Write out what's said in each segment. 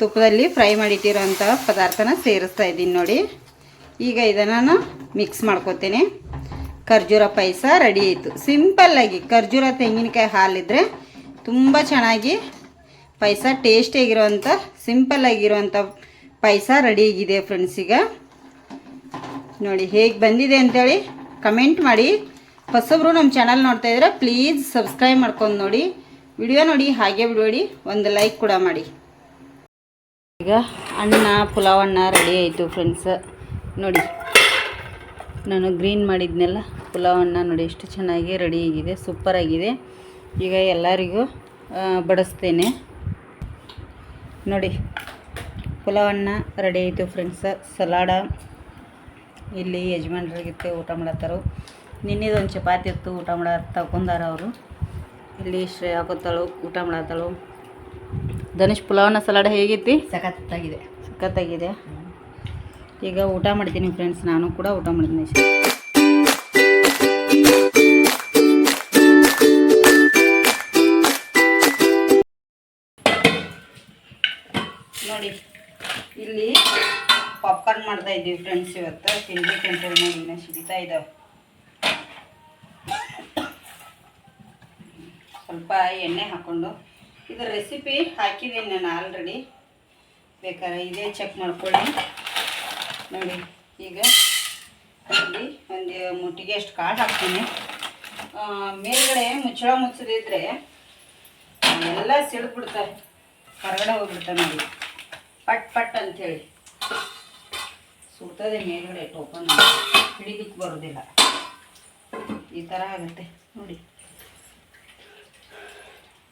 ತುಪ್ಪದಲ್ಲಿ ಫ್ರೈ ಮಾಡಿಟ್ಟಿರೋಂಥ ಪದಾರ್ಥನ ಸೇರಿಸ್ತಾ ಇದ್ದೀನಿ ನೋಡಿ. ಈಗ ಇದನ್ನು ನಾನು ಮಿಕ್ಸ್ ಮಾಡ್ಕೊತೀನಿ. ಖರ್ಜೂರ ಪಾಯಸ ರೆಡಿ ಆಯಿತು. ಸಿಂಪಲ್ಲಾಗಿ ಖರ್ಜೂರ ತೆಂಗಿನಕಾಯಿ ಹಾಲಿದ್ರೆ ತುಂಬ ಚೆನ್ನಾಗಿ ಪಾಯಸ ಟೇಸ್ಟಿಯಾಗಿರೋವಂಥ ಸಿಂಪಲ್ಲಾಗಿರುವಂಥ ಪಾಯಸ ರೆಡಿ ಆಗಿದೆ ಫ್ರೆಂಡ್ಸ್ ಈಗ. ನೋಡಿ ಹೇಗೆ ಬಂದಿದೆ ಅಂತೇಳಿ ಕಮೆಂಟ್ ಮಾಡಿ. ಹೊಸಬ್ರು ನಮ್ಮ ಚಾನಲ್ ನೋಡ್ತಾ ಇದ್ರೆ ಪ್ಲೀಸ್ ಸಬ್ಸ್ಕ್ರೈಬ್ ಮಾಡ್ಕೊಂಡು ನೋಡಿ. ವಿಡಿಯೋ ನೋಡಿ ಹಾಗೆ ಬಿಡಬೇಡಿ. ಒಂದು ಲೈಕ್ ಕೂಡ ಮಾಡಿ. ಈಗ ಅನ್ನ ಪುಲಾವ್ ಅನ್ನ ರೆಡಿ ಆಯಿತು ಫ್ರೆಂಡ್ಸ್ ನೋಡಿ, ನಾನು ಗ್ರೀನ್ ಮಾಡಿದ್ನೆಲ್ಲ ಪುಲಾವ್ ಅನ್ನ ನೋಡಿ ಎಷ್ಟು ಚೆನ್ನಾಗಿ ರೆಡಿ ಆಗಿದೆ ಸೂಪರ್ ಆಗಿದೆ. ಈಗ ಎಲ್ಲರಿಗೂ ಬಡಿಸ್ತೇನೆ. ನೋಡಿ ಪುಲಾವ್ ಅನ್ನ ರೆಡಿ ಆಯಿತು ಫ್ರೆಂಡ್ಸ್ ಸಲಾಡ, ಇಲ್ಲಿ ಯಜಮಾನ್ರಿಗಿತ್ತೆ ಊಟ ಮಾಡತ್ತಾರು. ನಿನ್ನೆದೊಂದು ಚಪಾತಿ ಇತ್ತು, ಊಟ ಮಾಡ ತಗೊಂಡಾರ ಅವರು. ಇಲ್ಲಿ ಶ್ರೇಯಾ ಹಾಕೋತಾಳು ಊಟ ಮಾಡತ್ತಾಳು. ಧನುಷ್ ಪುಲಾವ್ನ ಸಲಾಡ ಹೇಗೈತಿ ಸಖತ್ತಾಗಿದೆ. ಸಖತ್ತಾಗಿದೆ. ಈಗ ಊಟ ಮಾಡ್ತೀನಿ ಫ್ರೆಂಡ್ಸ್ ನಾನು ಕೂಡ ಊಟ ಮಾಡ್ತೀನಿ ನೋಡಿ ಇಲ್ಲಿ ಪಾಪ್ಕಾರ್ನ್ ಮಾಡ್ತಾ ಇದ್ದೀವಿ ಫ್ರೆಂಡ್ಸ್ ಇವತ್ತು. ತಿಂಡಿ ಇನ್ನು ಸಿಡಿತಾ ಇದ್ದಾವೆ ಸ್ವಲ್ಪ ಎಣ್ಣೆ ಹಾಕ್ಕೊಂಡು ಇದು ರೆಸಿಪಿ ಹಾಕಿದ್ದೀನಿ ನಾನು ಆಲ್ರೆಡಿ ಬೇಕಾದ್ರೆ ಇದೇ ಚೆಕ್ ಮಾಡ್ಕೊಳ್ಳಿ. ನೋಡಿ, ಈಗ ಇಲ್ಲಿ ಒಂದು ಮುಟ್ಟಿಗೆ ಅಷ್ಟು ಕಾಳು ಹಾಕ್ತೀನಿ. ಮೇಲ್ಗಡೆ ಮುಚ್ಚಳ ಮುಚ್ಚದಿದ್ರೆ ಎಲ್ಲ ಸಿಡ್ಬಿಡ್ತಾರೆ ಹೊರಗಡೆ ಹೋಗ್ಬಿಡ್ತಾರೆ ನೋಡಿ. ಪಟ್ ಪಟ್ ಅಂಥೇಳಿ. ಸುಡ್ತದೆ ಮೇಲ್ಗಡೆ ಟೋಪನ್ ಹಿಡಿದಕ್ಕೆ ಬರೋದಿಲ್ಲ. ಈ ಥರ ಆಗುತ್ತೆ. ನೋಡಿ.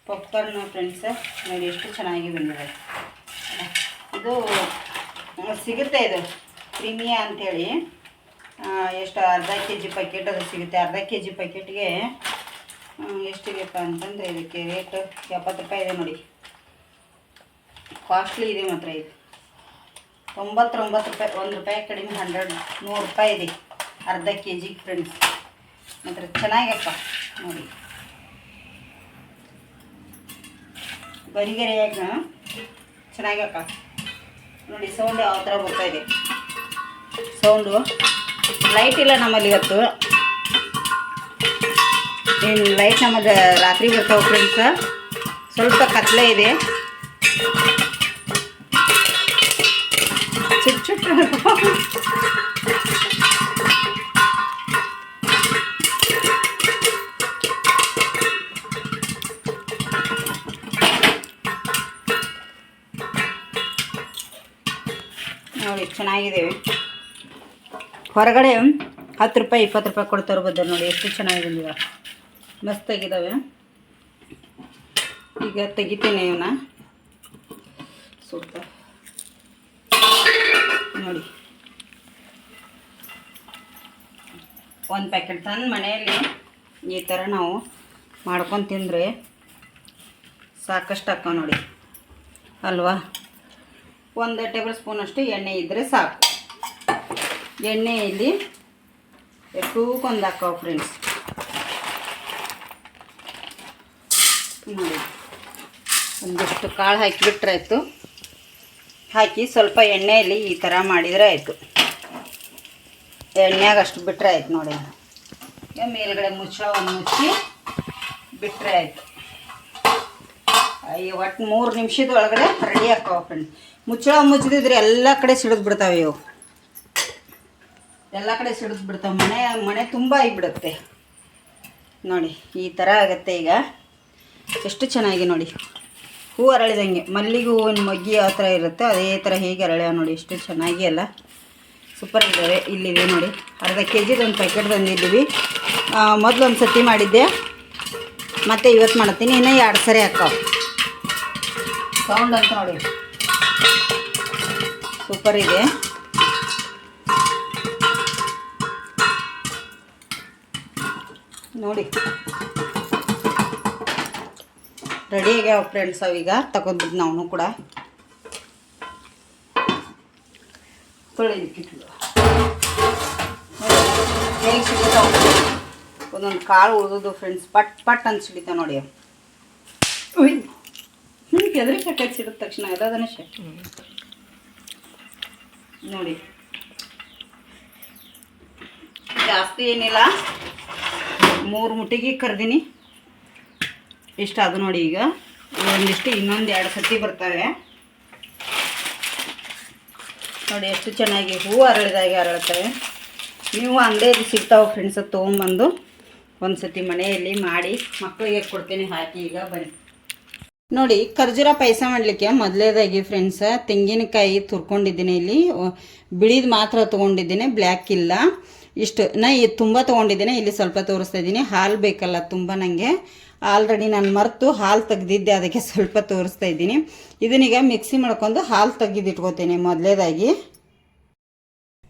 ಪಾಪ್ಕಾರ್ನ್ ಫ್ರೆಂಡ್ಸ್ ನೋಡಿ ಎಷ್ಟು ಚೆನ್ನಾಗಿ ಬಂದಿದೆ. ಇದು ಸಿಗುತ್ತೆ ಇದು. ಪ್ರೀಮಿಯಾ ಅಂಥೇಳಿ ಎಷ್ಟು, ಅರ್ಧ ಕೆ ಜಿ ಪ್ಯಾಕೆಟ್ ಅದು ಸಿಗುತ್ತೆ. ಅರ್ಧ ಕೆ ಜಿ ಪ್ಯಾಕೆಟ್ಗೆ ಎಷ್ಟಿದೆಯಪ್ಪ ಅಂತಂದರೆ ಇದಕ್ಕೆ ರೇಟ್ ಎಪ್ಪತ್ತು ರೂಪಾಯಿ ಇದೆ ನೋಡಿ. ಕಾಸ್ಟ್ಲಿ ಇದೆ ಮಾತ್ರ ಇದು. ತೊಂಬತ್ತೊಂಬತ್ತು ರೂಪಾಯಿ, ಒಂದು ರೂಪಾಯಿ ಕಡಿಮೆ ಹಂಡ್ರೆಡ್, ನೂರು ರೂಪಾಯಿ ಇದೆ. ಅರ್ಧ ಕೆ ಜಿಗೆ ಫ್ರೆಂಡ್ಸ್ ಮಾತ್ರ ಚೆನ್ನಾಗಪ್ಪ ನೋಡಿ. ಬರಿಗರಿಯಾಗ ಚೆನ್ನಾಗ್ಯಾಕ. ನೋಡಿ ಸೌಂಡ್ ಯಾವ ಥರ ಇದೆ. ಸೌಂಡು ಲೈಟ್ ಇಲ್ಲ ನಮ್ಮಲ್ಲಿ ಇವತ್ತು. ಏನು ಲೈಟ್ ನಮ್ಮದು ರಾತ್ರಿ ಬರ್ತಾವೆ ಫ್ರೆಂಡ್ಸ ಸ್ವಲ್ಪ ಕತ್ಲೆ ಇದೆ. ಚಿಕ್ಕ ಚಿಕ್ಕ ನೋಡಿ ಚೆನ್ನಾಗಿದ್ದೇವೆ ಹೊರಗಡೆ ಹತ್ತು ರೂಪಾಯಿ, ಇಪ್ಪತ್ತು ರೂಪಾಯಿ ಕೊಡ್ತಾರೆ ನೋಡಿ, ಎಷ್ಟು ಚೆನ್ನಾಗಿ ಬಂದಿವೆ ಮಸ್ತಾಗಿದ್ದಾವೆ ಈಗ ತೆಗಿತೀನಿ ಇವನ್ನ. ಸ್ವಲ್ಪ ನೋಡಿ. ಒಂದು ಪ್ಯಾಕೆಟ್ ತಂದು ಮನೆಯಲ್ಲಿ ಈ ಥರ ನಾವು ಮಾಡ್ಕೊಂಡು ತಿಂದರೆ ಸಾಕಷ್ಟು ಹಾಕೋ ನೋಡಿ. ಅಲ್ವಾ? ಒಂದು ಟೇಬಲ್ ಸ್ಪೂನಷ್ಟು ಎಣ್ಣೆ ಇದ್ದರೆ ಸಾಕು. ಎಣ್ಣೆಯಲ್ಲಿ ಎಷ್ಟೂಕೊಂದು ಹಾಕೋ ಫ್ರೆಂಡ್ಸ್ ನೋಡಿ. ಒಂದಿಷ್ಟು ಕಾಳು ಹಾಕಿಬಿಟ್ರೆ ಆಯಿತು. ಹಾಕಿ ಸ್ವಲ್ಪ ಎಣ್ಣೆಯಲ್ಲಿ ಈ ಥರ ಮಾಡಿದರೆ ಆಯಿತು. ಎಣ್ಣೆಗೆ ಅಷ್ಟು ಬಿಟ್ಟರೆ ಆಯ್ತು ನೋಡಿ. ಮೇಲುಗಡೆ ಮುಚ್ಚಳ ಒಂದು ಮುಚ್ಚಿ ಬಿಟ್ಟರೆ ಆಯಿತು. ಅಯ್ಯೋ ಒಟ್ಟು ಮೂರು ನಿಮಿಷದೊಳಗಡೆ ರೆಡಿ ಹಾಕೋ ಫ್ರೆಂಡ್ ಮುಚ್ಚಳ ಮುಚ್ಚಿದ್ರೆ ಎಲ್ಲ ಕಡೆ ಸಿಡಿದು ಬಿಡ್ತಾವೆ ಇವು. ಎಲ್ಲ ಕಡೆ ಸಿಡಿದು ಬಿಡ್ತಾವೆ. ಮನೆ ಮನೆ ತುಂಬ ಆಗಿಬಿಡುತ್ತೆ. ನೋಡಿ, ಈ ಥರ ಆಗುತ್ತೆ ಈಗ. ಎಷ್ಟು ಚೆನ್ನಾಗಿ ನೋಡಿ. ಹೂ ಅರಳಿದಂಗೆ. ಮಲ್ಲಿಗೆ ಹೂವಿನ ಮಗ್ಗಿ ಯಾವ ಥರ ಇರುತ್ತೋ ಅದೇ ಥರ ಹೇಗೆ ಅರಳ್ಯಾವ ನೋಡಿ. ಎಷ್ಟು ಚೆನ್ನಾಗಿ ಅಲ್ಲ ಸೂಪರ್ ಇದ್ದಾವೆ ಇಲ್ಲಿದೆ ನೋಡಿ. ಅರ್ಧ ಕೆ ಒಂದು ಪ್ಯಾಕೆಟ್ ತಂದಿದ್ದೀವಿ. ಮೊದಲು ಒಂದು ಸತಿ ಮಾಡಿದ್ದೆ. ಮತ್ತು ಇವತ್ತು ಮಾಡ್ತೀನಿ. ಇನ್ನೂ ಎರಡು ಸರಿ ಹಾಕೋ. ಸೌಂಡ್ ಅಂತ ನೋಡಿ. ಸೂಪರ್ ಇದೆ. ನೋಡಿ. ರೆಡಿ ಆಗ್ಯಾವ ಫ್ರೆಂಡ್ಸ್ ಅವೀಗ ತಗೊಂಡ್ಬಿಟ್ಟು ನಾವು ಕೂಡ. ಹೇಗೆ ಒಂದೊಂದು ಕಾಳು ಉಳಿದು ಫ್ರೆಂಡ್ಸ್ ಪಟ್ ಪಟ್ ಅಂತ ಸಿಡಿತ ನೋಡಿ. ಹ್ಞೂ ಎದ್ರಿಗೆ ಹ್ಞೂ ಕೆದರಿ ತಕ್ಷಣ ತಕ್ಷಣ ಅದನ್ನ ನೋಡಿ. ಜಾಸ್ತಿ ಏನಿಲ್ಲ. ಮೂರು ಮುಟ್ಟಿಗೆ ಕರ್ದೀನಿ. ಇಷ್ಟ ಅದು ನೋಡಿ ಈಗ. ಒಂದಿಷ್ಟು ಇನ್ನೊಂದು ಎರಡು ಸತಿ ಬರ್ತವೆ. ನೋಡಿ ಎಷ್ಟು ಚೆನ್ನಾಗಿ ಹೂವು ಅರಳಿದಾಗೆ ಅರಳ್ತವೆ. ನೀವು ಅಂಗಡಿಯಲ್ಲಿ ಸಿಗ್ತಾವೆ ಫ್ರೆಂಡ್ಸ್ ತೊಗೊಂಬಂದು ಒಂದು ಸತಿ ಮನೆಯಲ್ಲಿ ಮಾಡಿ ಮಕ್ಕಳಿಗೆ ಕೊಡ್ತೀನಿ, ಹಾಕಿ ಈಗ ಬನ್ನಿ. ನೋಡಿ, ಖರ್ಜೂರ ಪಾಯಸ ಮಾಡಲಿಕ್ಕೆ ಮೊದಲೇದಾಗಿ ಫ್ರೆಂಡ್ಸ್ ತೆಂಗಿನಕಾಯಿ ತುರ್ಕೊಂಡಿದ್ದೀನಿ ಇಲ್ಲಿ. ಬಿಳಿದು ಮಾತ್ರ ತೊಗೊಂಡಿದ್ದೀನಿ ಬ್ಲ್ಯಾಕ್ ಇಲ್ಲ. ಇಷ್ಟು, ನಾ ಇದು ತುಂಬ ತೊಗೊಂಡಿದ್ದೀನಿ, ಇಲ್ಲಿ ಸ್ವಲ್ಪ ತೋರಿಸ್ತಾ ಇದ್ದೀನಿ. ಹಾಲು ಬೇಕಲ್ಲ ತುಂಬ ನನಗೆ ಆಲ್ರೆಡಿ ನಾನು ಮರೆತು ಹಾಲು ತೆಗೆದಿದ್ದೆ, ಅದಕ್ಕೆ ಸ್ವಲ್ಪ ತೋರಿಸ್ತಾ ಇದ್ದೀನಿ. ಇದನ್ನೀಗ ಮಿಕ್ಸಿ ಮಾಡ್ಕೊಂಡು ಹಾಲು ತೆಗೆದಿಟ್ಕೋತೀನಿ ಮೊದಲೇದಾಗಿ.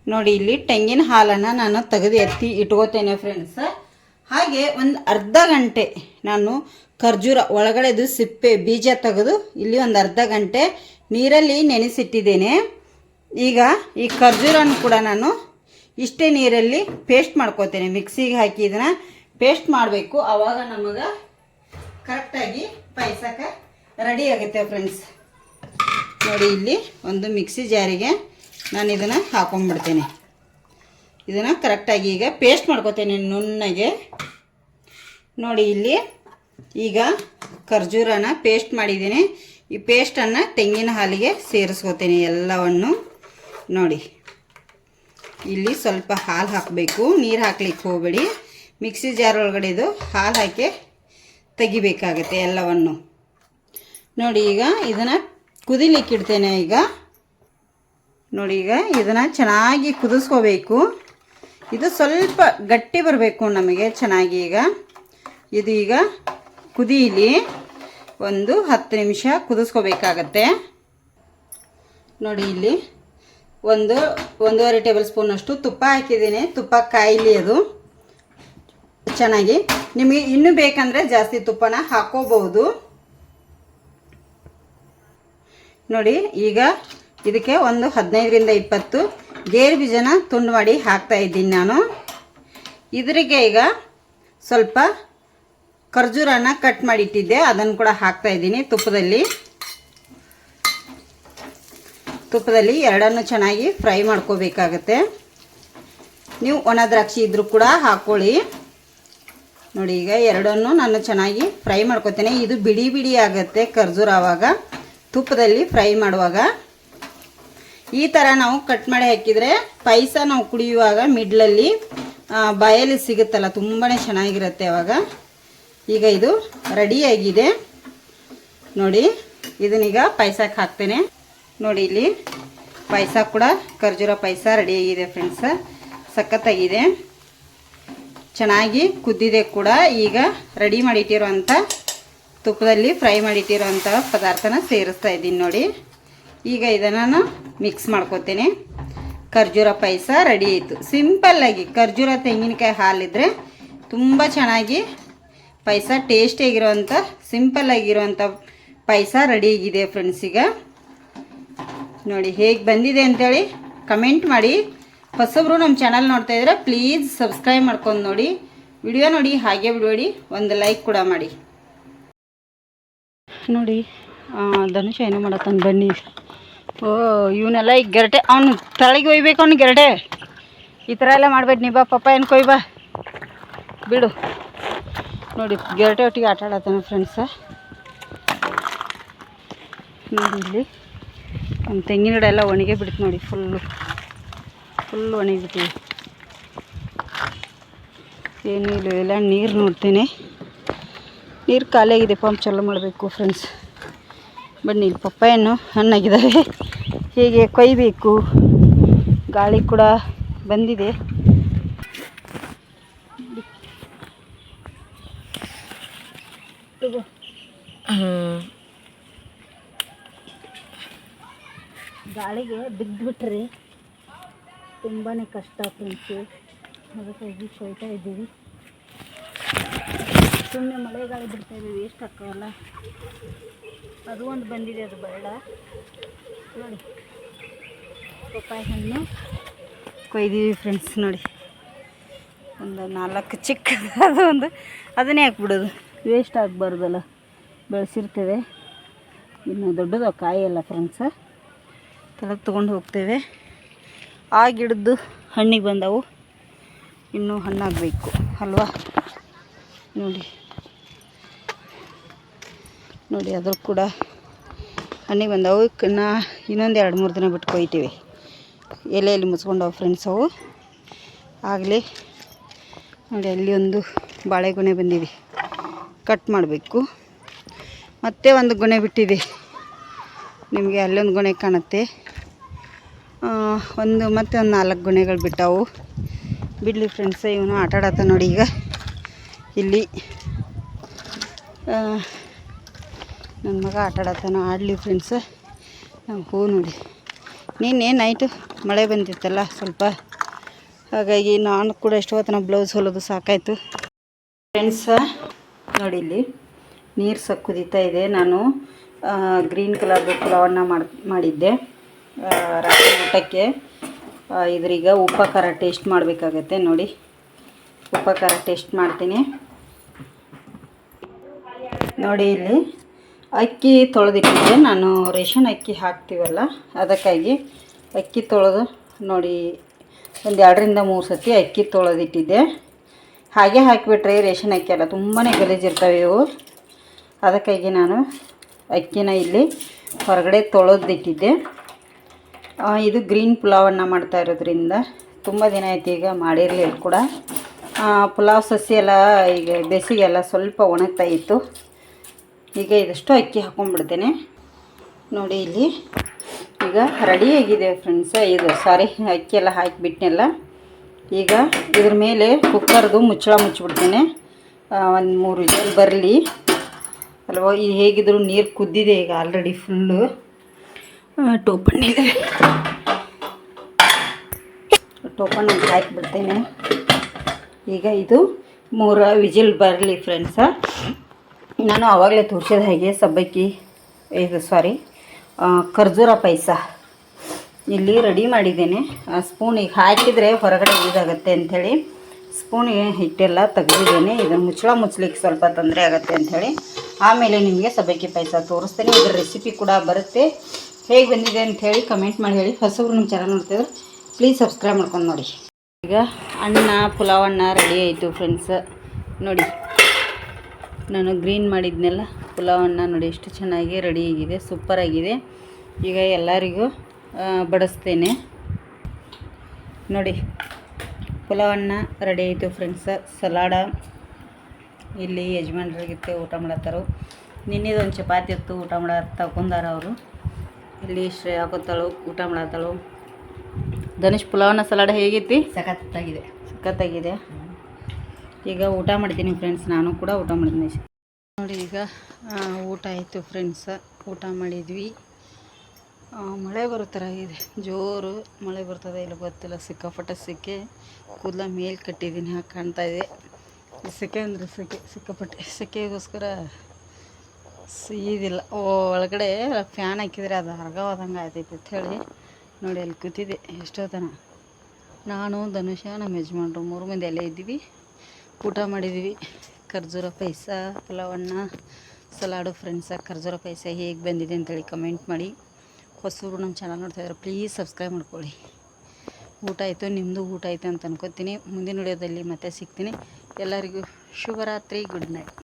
ನೋಡಿ, ಇಲ್ಲಿ ತೆಂಗಿನ ಹಾಲನ್ನು ನಾನು ತೆಗೆದು ಎತ್ತಿ ಇಟ್ಕೋತೇನೆ ಫ್ರೆಂಡ್ಸ್ ಹಾಗೆ ಒಂದು ಅರ್ಧ ಗಂಟೆ ನಾನು ಖರ್ಜೂರ ಒಳಗಡೆದು ಸಿಪ್ಪೆ, ಬೀಜ ತೆಗೆದು ಇಲ್ಲಿ ಒಂದು ಅರ್ಧ ಗಂಟೆ ನೀರಲ್ಲಿ ನೆನೆಸಿಟ್ಟಿದ್ದೇನೆ. ಈಗ ಈ ಖರ್ಜೂರನ್ನು ಕೂಡ ನಾನು ಇಷ್ಟೇ ನೀರಲ್ಲಿ ಪೇಸ್ಟ್ ಮಾಡ್ಕೋತೇನೆ ಮಿಕ್ಸಿಗೆ ಹಾಕಿ ಇದನ್ನು ಪೇಸ್ಟ್ ಮಾಡಬೇಕು. ಆವಾಗ ನಮಗೆ ಕರೆಕ್ಟಾಗಿ ಪಾಯಸಕ್ಕೆ ರೆಡಿ ಆಗುತ್ತೆ ಫ್ರೆಂಡ್ಸ್ ನೋಡಿ ಇಲ್ಲಿ ಒಂದು ಮಿಕ್ಸಿ ಜಾರಿಗೆ ನಾನು ಇದನ್ನು ಹಾಕೊಂಡ್ಬಿಡ್ತೇನೆ. ಇದನ್ನು ಕರೆಕ್ಟಾಗಿ ಈಗ ಪೇಸ್ಟ್ ಮಾಡ್ಕೋತೇನೆ ನುಣ್ಣಗೆ. ನೋಡಿ ಇಲ್ಲಿ ಈಗ ಖರ್ಜೂರನ ಪೇಸ್ಟ್ ಮಾಡಿದ್ದೀನಿ. ಈ ಪೇಸ್ಟನ್ನು ತೆಂಗಿನ ಹಾಲಿಗೆ ಸೇರಿಸ್ಕೋತೀನಿ ಎಲ್ಲವನ್ನು. ನೋಡಿ, ಇಲ್ಲಿ ಸ್ವಲ್ಪ ಹಾಲು ಹಾಕಬೇಕು. ನೀರು ಹಾಕ್ಲಿಕ್ಕೆ ಹೋಗಬೇಡಿ. ಮಿಕ್ಸಿ ಜಾರ್ ಒಳಗಡೆದು ಹಾಲು ಹಾಕಿ ತೆಗಿಬೇಕಾಗತ್ತೆ ಎಲ್ಲವನ್ನು. ನೋಡಿ, ಈಗ ಇದನ್ನು ಕುದಿಲಿಕ್ಕೆ ಇಡ್ತೇನೆ ಈಗ. ನೋಡಿ, ಈಗ ಇದನ್ನು ಚೆನ್ನಾಗಿ ಕುದಿಸ್ಕೋಬೇಕು. ಇದು ಸ್ವಲ್ಪ ಗಟ್ಟಿ ಬರಬೇಕು ನಮಗೆ ಚೆನ್ನಾಗಿ ಈಗ. ಇದೀಗ ಕುದೀಲಿ ಒಂದು ಹತ್ತು ನಿಮಿಷ ಕುದಿಸ್ಕೋಬೇಕಾಗತ್ತೆ. ನೋಡಿ ಇಲ್ಲಿ ಒಂದು ಒಂದೂವರೆ ಟೇಬಲ್ ಸ್ಪೂನಷ್ಟು ತುಪ್ಪ ಹಾಕಿದ್ದೀನಿ. ತುಪ್ಪ ಕಾಯಿಲಿ ಅದು. ಚೆನ್ನಾಗಿ. ನಿಮಗೆ ಇನ್ನೂ ಬೇಕಂದರೆ ಜಾಸ್ತಿ ತುಪ್ಪನ ಹಾಕೋಬಹುದು. ನೋಡಿ, ಈಗ ಇದಕ್ಕೆ ಒಂದು ಹದಿನೈದರಿಂದ ಇಪ್ಪತ್ತು ಗೇರು ಬೀಜನ ತುಂಡು ಮಾಡಿ ಹಾಕ್ತಾ ಇದ್ದೀನಿ ನಾನು. ಇದರಿಗೆ ಈಗ ಸ್ವಲ್ಪ ಖರ್ಜೂರನ ಕಟ್ ಮಾಡಿಟ್ಟಿದ್ದೆ. ಅದನ್ನು ಕೂಡ ಹಾಕ್ತಾ ಇದ್ದೀನಿ. ತುಪ್ಪದಲ್ಲಿ. ತುಪ್ಪದಲ್ಲಿ ಎರಡನ್ನು ಚೆನ್ನಾಗಿ ಫ್ರೈ ಮಾಡ್ಕೋಬೇಕಾಗತ್ತೆ. ನೀವು ಒಣ ದ್ರಾಕ್ಷಿ ಇದ್ರೂ ಕೂಡ ಹಾಕ್ಕೊಳ್ಳಿ ನೋಡಿ, ಈಗ ಎರಡನ್ನು ನಾನು ಚೆನ್ನಾಗಿ ಫ್ರೈ ಮಾಡ್ಕೋತೇನೆ. ಇದು ಬಿಡಿ ಬಿಡಿ ಆಗುತ್ತೆ ಖರ್ಜೂರ ಆವಾಗ. ತುಪ್ಪದಲ್ಲಿ ಫ್ರೈ ಮಾಡುವಾಗ. ಈ ಥರ ನಾವು ಕಟ್ ಮಾಡಿ ಹಾಕಿದರೆ ಪಾಯಸ ನಾವು ಕುಡಿಯುವಾಗ ಮಿಡ್ಲಲ್ಲಿ ಬಾಯಲ್ಲಿ ಸಿಗುತ್ತಲ್ಲ ತುಂಬಾ ಚೆನ್ನಾಗಿರುತ್ತೆ ಅವಾಗ ಈಗ ಇದು ರೆಡಿಯಾಗಿದೆ ನೋಡಿ, ಇದನ್ನೀಗ ಪಾಯಸಕ್ಕೆ ಹಾಕ್ತೇನೆ. ನೋಡಿ ಇಲ್ಲಿ ಪಾಯಸ ಕೂಡ ಖರ್ಜೂರ ಪಾಯಸ ರೆಡಿಯಾಗಿದೆ ಫ್ರೆಂಡ್ಸ್ ಸಖತ್ತಾಗಿದೆ. ಚೆನ್ನಾಗಿ ಕುದ್ದಿದೆ ಕೂಡ. ಈಗ ರೆಡಿ ಮಾಡಿಟ್ಟಿರೋಂಥ ತುಪ್ಪದಲ್ಲಿ ಫ್ರೈ ಮಾಡಿಟ್ಟಿರೋಂಥ ಪದಾರ್ಥನ ಸೇರಿಸ್ತಾ ಇದ್ದೀನಿ ನೋಡಿ. ಈಗ ಇದನ್ನು ನಾನು ಮಿಕ್ಸ್ ಮಾಡ್ಕೊತೇನೆ. ಖರ್ಜೂರ ಪಾಯಸ ರೆಡಿ ಆಯಿತು. ಸಿಂಪಲ್ಲಾಗಿ ಖರ್ಜೂರ ತೆಂಗಿನಕಾಯಿ ಹಾಲಿದ್ರೆ ತುಂಬ ಚೆನ್ನಾಗಿ ಪಾಯಸ ಟೇಸ್ಟಿಯಾಗಿರೋವಂಥ ಆಗಿರುವಂಥ ಪಾಯಸ ರೆಡಿಯಾಗಿದೆ ಫ್ರೆಂಡ್ಸ್ ಈಗ. ನೋಡಿ ಹೇಗೆ ಬಂದಿದೆ ಅಂತೇಳಿ ಕಮೆಂಟ್ ಮಾಡಿ. ಹೊಸಬ್ರು ನಮ್ಮ ಚಾನಲ್ ನೋಡ್ತಾ ಇದ್ರೆ ಪ್ಲೀಸ್ ಸಬ್ಸ್ಕ್ರೈಬ್ ಮಾಡ್ಕೊಂಡು ನೋಡಿ. ವಿಡಿಯೋ ನೋಡಿ, ಹಾಗೆ ಬಿಡಬೇಡಿ. ಒಂದು ಲೈಕ್ ಕೂಡ ಮಾಡಿ. ನೋಡಿ ಧನುಷ ಏನು ಮಾಡತ್ತಂದು ಬನ್ನಿ. ಓ ಇವನ್ನೆಲ್ಲ ಈಗ ಗೆರಟೆ. ಅವ್ನು ತಳಗೆ ಒಯ್ಬೇಕು ಅವ್ನು ಗೆರಟೆ. ಈ ಥರ ಎಲ್ಲ ಮಾಡಬೇಡಿ, ನೀ ಬಾ, ಪಪ್ಪ ಏನು ಕೊಯ್ಬಾ ಬಿಡು. ನೋಡಿ, ಗೆರಟೆ ಒಟ್ಟಿಗೆ ಆಟ ಆಡತ್ತಾನೆ ಫ್ರೆಂಡ್ಸ ನೋಡಿ ಇಲ್ಲಿ ನಮ್ಮ ತೆಂಗಿನ ಗಿಡ ಎಲ್ಲ ಒಣಗೇ ಬಿಡ್ತು ನೋಡಿ ಫುಲ್ಲು ಫುಲ್ ಒಣಗಿಬಿಟ್ಟಿವಿ ಏನೂ ಇಲ್ಲ, ಎಲ್ಲ ನೀರು ನೋಡ್ತೀನಿ. ನೀರು ಖಾಲಿಯಾಗಿದೆ ಪಂಪ್ ಚಾಲು ಮಾಡಬೇಕು ಫ್ರೆಂಡ್ಸ್ ಬನ್ನಿ, ಇಲ್ಲಿ ಪಪ್ಪಾಯನ್ನು ಹಣ್ಣಾಗಿದ್ದಾವೆ ಹೀಗೆ ಕೊಯ್ಬೇಕು. ಗಾಳಿ ಕೂಡ ಬಂದಿದೆ. ಗಾಳಿಗೆ ಬಿದ್ದುಬಿಟ್ರಿ ತುಂಬಾ ಕಷ್ಟ ಫ್ರೆಂಡ್ಸು ಅದಕ್ಕಾಗಿ ಸೋಯ್ತಾ ಇದ್ದೀವಿ. ಸುಮ್ಮನೆ ಮಳೆ ಗಾಳಿ ಬಿಡ್ತಾ ಇದ್ದೀವಿ. ವೇಸ್ಟ್ ಹಾಕೋಲ್ಲ ಅದು ಒಂದು ಬಂದಿದೆ, ಅದು ಬೇಡ ನೋಡಿ. ಪಪ್ಪಾಯಿ ಹಣ್ಣು ಕೊಯ್ದೀವಿ ಫ್ರೆಂಡ್ಸ್ ನೋಡಿ. ಒಂದು ನಾಲ್ಕು ಚಿಕ್ಕ ಅದು ಒಂದು. ಅದನ್ನೇ ಹಾಕ್ಬಿಡೋದು. ವೇಸ್ಟ್ ಆಗಬಾರ್ದಲ್ಲ. ಬೆಳೆಸಿರ್ತೇವೆ. ಇನ್ನು ದೊಡ್ಡದು ಕಾಯಿ ಅಲ್ಲ ಫ್ರೆಂಡ್ಸ ಕೆಳಗೆ ತೊಗೊಂಡು ಹೋಗ್ತೇವೆ. ಆ ಗಿಡದ್ದು ಹಣ್ಣಿಗೆ ಬಂದವು. ಇನ್ನೂ ಹಣ್ಣಾಗಬೇಕು, ಅಲ್ವಾ? ನೋಡಿ. ನೋಡಿ ಅದ್ರ ಕೂಡ ಹಣ್ಣಿಗೆ ಬಂದವು. ನಾ ಇನ್ನೊಂದು ಎರಡು ಮೂರು ದಿನ ಬಿಟ್ಟು ಕೊಯ್ತೀವಿ. ಎಲೆಯಲ್ಲಿ ಮುಚ್ಕೊಂಡವು ಫ್ರೆಂಡ್ಸ್ ಅವು. ಆಗಲಿ ನೋಡಿ, ಅಲ್ಲಿ ಒಂದು ಬಾಳೆಗೊನೆ ಬಂದಿದೆ. ಕಟ್ ಮಾಡಬೇಕು. ಮತ್ತೆ ಒಂದು ಗೊನೆ ಬಿಟ್ಟಿದೆ. ನಿಮಗೆ ಅಲ್ಲೊಂದು ಗುಣೆ ಕಾಣುತ್ತೆ. ಒಂದು ಮತ್ತೆ ಒಂದು ನಾಲ್ಕು ಗುಣೆಗಳು ಬಿಟ್ಟವು. ಬಿಡಲಿ ಫ್ರೆಂಡ್ಸ್ ಇವನು ಆಟ ಆಡತ್ತ ನೋಡಿ ಈಗ. ಇಲ್ಲಿ ನನ್ನ ಮಗ ಆಟ ಆಡತ್ತಾನ ಆಡಲಿ ಫ್ರೆಂಡ್ಸ್ ನಾವು ಹೂ ನೋಡಿ. ನಿನ್ನೆ ನೈಟು ಮಳೆ ಬಂದಿತ್ತಲ್ಲ ಸ್ವಲ್ಪ. ಹಾಗಾಗಿ ನಾನು ಕೂಡ ಎಷ್ಟೋ ಹೊತ್ತನ ಬ್ಲೌಸ್ ಹೊಲೋದು ಸಾಕಾಯಿತು. ಫ್ರೆಂಡ್ಸ ನೋಡಿ ಇಲ್ಲಿ, ನೀರು ಸಹ ಇದೆ. ನಾನು ಗ್ರೀನ್ ಕಲರ್ದು ಪುಲಾವನ್ನ ಮಾಡಿ, ಮಾಡಿದ್ದೆ. ರಾತ್ರಿ ಊಟಕ್ಕೆ. ಇದ್ರೀಗ ಉಪ್ಪ, ಖಾರ ಟೇಸ್ಟ್ ಮಾಡಬೇಕಾಗತ್ತೆ ನೋಡಿ. ಉಪ್ಪ, ಖಾರ ಟೇಸ್ಟ್ ಮಾಡ್ತೀನಿ. ನೋಡಿ ಇಲ್ಲಿ ಅಕ್ಕಿ ತೊಳೆದಿಟ್ಟಿದ್ದೆ. ನಾನು ರೇಷನ್ ಅಕ್ಕಿ ಹಾಕ್ತೀವಲ್ಲ, ಅದಕ್ಕಾಗಿ ಅಕ್ಕಿ ತೊಳೆದು ನೋಡಿ, ಒಂದು ಎರಡರಿಂದ ಮೂರು ಸತಿ ಅಕ್ಕಿ ತೊಳೆದಿಟ್ಟಿದ್ದೆ. ಹಾಗೆ ಹಾಕಿಬಿಟ್ರೆ ರೇಷನ್ ಅಕ್ಕಿ ಅಲ್ಲ ತುಂಬಾ ಗಲೀಜಿರ್ತವೆ ಇವು. ಅದಕ್ಕಾಗಿ ನಾನು ಅಕ್ಕಿನ ಇಲ್ಲಿ ಹೊರಗಡೆ ತೊಳೆದಿಟ್ಟಿದ್ದೆ. ಇದು ಗ್ರೀನ್ ಪುಲಾವನ್ನು ಮಾಡ್ತಾ ಇರೋದ್ರಿಂದ ತುಂಬ ದಿನ ಆಯ್ತು ಈಗ ಮಾಡಿರಲಿಲ್ಲ ಕೂಡ. ಪುಲಾವ್ ಸಸಿ ಎಲ್ಲ ಈಗ ಬೇಸಿಗೆಲ್ಲ ಸ್ವಲ್ಪ ಒಣಗ್ತಾ ಇತ್ತು. ಈಗ ಇದಷ್ಟು ಅಕ್ಕಿ ಹಾಕೊಂಡ್ಬಿಡ್ತೇನೆ. ನೋಡಿ ಇಲ್ಲಿ ಈಗ ರೆಡಿಯಾಗಿದೆ ಫ್ರೆಂಡ್ಸ್ ಇದು ಸಾರಿ ಅಕ್ಕಿ ಎಲ್ಲ ಹಾಕಿಬಿಟ್ನೆಲ್ಲ. ಈಗ ಇದ್ರ ಮೇಲೆ ಕುಕ್ಕರ್ದು ಮುಚ್ಚಳ ಮುಚ್ಚಿಬಿಡ್ತೇನೆ. ಒಂದು ಮೂರು ವಿಜಲ್ ಬರಲಿ. ಅಲ್ವಾ? ಈ ಹೇಗಿದ್ರು ನೀರು ಕುದ್ದಿದೆ ಈಗ ಆಲ್ರೆಡಿ ಫುಲ್ಲು ಟೋಪಣ್ಣಿದೆ ಟೋಪನ್ ಹಾಕಿಬಿಡ್ತೇನೆ. ಈಗ ಇದು ಮೂರ ವಿಜಿಲ್ ಬರಲಿ ಫ್ರೆಂಡ್ಸ ನಾನು ಆವಾಗಲೇ ತೋರಿಸಿದ ಹಾಗೆ ಸಬ್ಬಕ್ಕಿ, ಇದು ಸಾರಿ ಖರ್ಜೂರ ಪಾಯಸ. ಇಲ್ಲಿ ರೆಡಿ ಮಾಡಿದ್ದೇನೆ. ಸ್ಪೂನಿಗೆ ಹಾಕಿದರೆ ಹೊರಗಡೆ ಇದಾಗುತ್ತೆ ಅಂಥೇಳಿ ಸ್ಪೂನಿಗೆ ಹಿಟ್ಟೆಲ್ಲ ತೆಗೆದಿದ್ದೀನಿ. ಇದನ್ನು ಮುಚ್ಚಳ ಮುಚ್ಚಲಿಕ್ಕೆ ಸ್ವಲ್ಪ ತೊಂದರೆ ಆಗುತ್ತೆ ಅಂಥೇಳಿ ಆಮೇಲೆ ನಿಮಗೆ ಸಬ್ಬಕ್ಕಿ ಪಾಯಸ ತೋರಿಸ್ತೇನೆ. ಇದರ ರೆಸಿಪಿ ಕೂಡ ಬರುತ್ತೆ. ಹೇಗೆ ಬಂದಿದೆ ಅಂಥೇಳಿ ಕಮೆಂಟ್ ಮಾಡಿ ಹೇಳಿ. ಹೊಸಬ್ರು ನಮ್ಮ ಚಾನಲ್ ನೋಡ್ತಿದ್ರೆ ಪ್ಲೀಸ್ ಸಬ್ಸ್ಕ್ರೈಬ್ ಮಾಡ್ಕೊಂಡು ನೋಡಿ. ಈಗ ಅನ್ನ ಪುಲಾವ್ ಅನ್ನ ರೆಡಿ ಆಯಿತು ಫ್ರೆಂಡ್ಸ್ ನೋಡಿ, ನಾನು ಗ್ರೀನ್ ಮಾಡಿದ್ನೆಲ್ಲ ಅನ್ನ ನೋಡಿ ಎಷ್ಟು ಚೆನ್ನಾಗಿ ರೆಡಿ ಆಗಿದೆ ಸೂಪರಾಗಿದೆ ಈಗ ಎಲ್ಲರಿಗೂ ಬಡಿಸ್ತೇನೆ. ನೋಡಿ ಪುಲಾವನ್ನ ರೆಡಿ ಆಯಿತು ಫ್ರೆಂಡ್ಸ್ ಸಲಾಡ ಇಲ್ಲಿ ಯಜಮಾನ್ರಿಗಿತ್ತೆ ಊಟ ಮಾಡತ್ತಾರು. ನಿನ್ನೆದೊಂದು ಚಪಾತಿ ಇತ್ತು ಊಟ ಮಾಡ ತಗೊಂಡಾರ ಅವರು. ಇಲ್ಲಿ ಶ್ರೇಯ ಹಾಕೋತಾಳು ಊಟ ಮಾಡತ್ತಾಳು. ಧನುಷ್ ಪುಲಾವನ್ನ ಸಲಾಡ ಹೇಗೈತಿ? ಸಖತ್ತಾಗಿದೆ. ಸಖತ್ತಾಗಿದೆ. ಈಗ ಊಟ ಮಾಡ್ತೀನಿ ಫ್ರೆಂಡ್ಸ್ ನಾನು ಕೂಡ ಊಟ ಮಾಡಿದ್ದೀನಿ ನೋಡಿ ಈಗ ಊಟ ಆಯಿತು ಫ್ರೆಂಡ್ಸ್ ಊಟ ಮಾಡಿದ್ವಿ. ಮಳೆ ಬರೋ ಥರ ಇದೆ. ಜೋರು ಮಳೆ ಬರ್ತದೆ. ಇಲ್ಲ ಗೊತ್ತಿಲ್ಲ, ಸಿಕ್ಕಾಪಟ್ಟೆ ಸಿಕ್ಕೆ ಕೂದಲ ಮೇಲೆ ಕಟ್ಟಿದ್ದೀನಿ. ಹಾಗೆ ಕಾಣ್ತಾ ಇದೆ. ಸಿಕ್ಕೆ ಸೆಕೆ ಅಂದರೆ ಸೆಕೆ, ಸಿಕ್ಕಾಪಟ್ಟೆ ಸೆಕೆಗೋಸ್ಕರ ಸೀದಿಲ್ಲ ಓ, ಒಳಗಡೆ ಫ್ಯಾನ್ ಹಾಕಿದರೆ ಅದು ಅರ್ಗವಾದಂಗೆ ಆಯ್ತೈತೆ ಅಂತ ಹೇಳಿ ನೋಡಿ ಅಲ್ಲಿ ಕೂತಿದ್ದೆ. ತನ. ನಾನು, ಧನುಷ, ನಮ್ಮ ಯಜಮಾನ್ರು ಮೂರು ಮಂದಿ ಅಲ್ಲೇ ಇದ್ದೀವಿ. ಊಟ ಮಾಡಿದ್ದೀವಿ. ಖರ್ಜೂರ ಪೈಸ ಪಲಾವನ್ನ ಸಲಾಡು, ಫ್ರೆಂಡ್ಸ, ಖರ್ಜೂರ ಪೈಸ ಹೇಗೆ ಬಂದಿದೆ ಅಂತೇಳಿ ಕಮೆಂಟ್ ಮಾಡಿ. ಹೊಸರು ನಮ್ಮ ಚಾನಲ್ ನೋಡ್ತಾ ಇದ್ದಾರೆ ಪ್ಲೀಸ್ ಸಬ್ಸ್ಕ್ರೈಬ್ ಮಾಡ್ಕೊಳ್ಳಿ. ಊಟ ಆಯಿತು ನಿಮ್ಮದು ಊಟ ಆಯಿತು ಅಂತ ಅನ್ಕೋತೀನಿ. ಮುಂದಿನ ವಿಡಿಯೋದಲ್ಲಿ ಮತ್ತೆ ಸಿಗ್ತೀನಿ. ಎಲ್ಲರಿಗೂ ಶುಭರಾತ್ರಿ ಗುಡ್ ನೈಟ್